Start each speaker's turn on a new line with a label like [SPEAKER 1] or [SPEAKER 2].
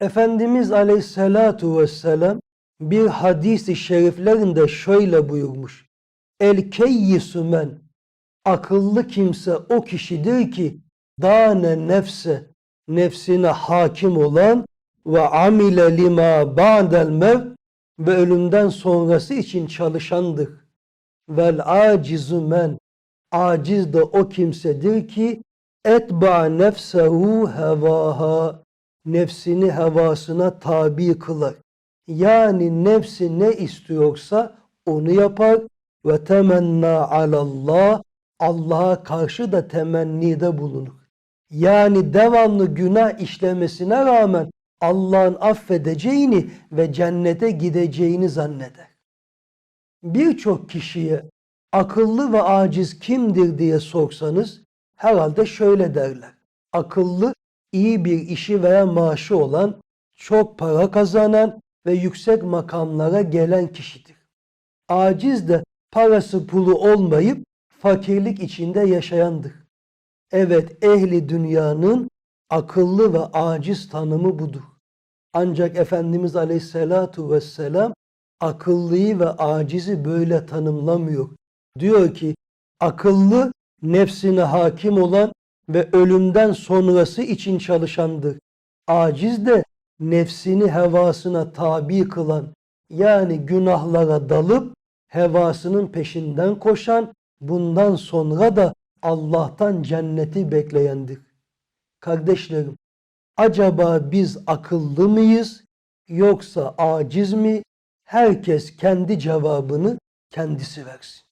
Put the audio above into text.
[SPEAKER 1] Efendimiz Aleyhisselatu Vesselam bir hadisi şeriflerinde şöyle buyurmuş. El keyyisu men akıllı kimse o kişidir ki dane nefse nefsine hakim olan ve amile lima ba'del mevt ve ölümden sonrası için çalışandır. Vel acizu men aciz de o kimsedir ki etba nefsehu hevaha nefsini hevasına tabi kılar. Yani nefsi ne istiyorsa onu yapar ve temenna alallah Allah'a karşı da temennide bulunur. Yani devamlı günah işlemesine rağmen Allah'ın affedeceğini ve cennete gideceğini zanneder. Birçok kişiye akıllı ve aciz kimdir diye sorsanız herhalde şöyle derler. Akıllı iyi bir işi veya maaşı olan, çok para kazanan ve yüksek makamlara gelen kişidir. Aciz de parası pulu olmayıp fakirlik içinde yaşayandır. Evet ehli dünyanın akıllı ve aciz tanımı budur. Ancak Efendimiz Aleyhisselatu Vesselam akıllıyı ve acizi böyle tanımlamıyor. Diyor ki akıllı nefsine hakim olan ve ölümden sonrası için çalışandır. Aciz de nefsini hevasına tabi kılan yani günahlara dalıp hevasının peşinden koşan bundan sonra da Allah'tan cenneti bekleyendir. Kardeşlerim, acaba biz akıllı mıyız yoksa aciz mi? Herkes kendi cevabını kendisi versin.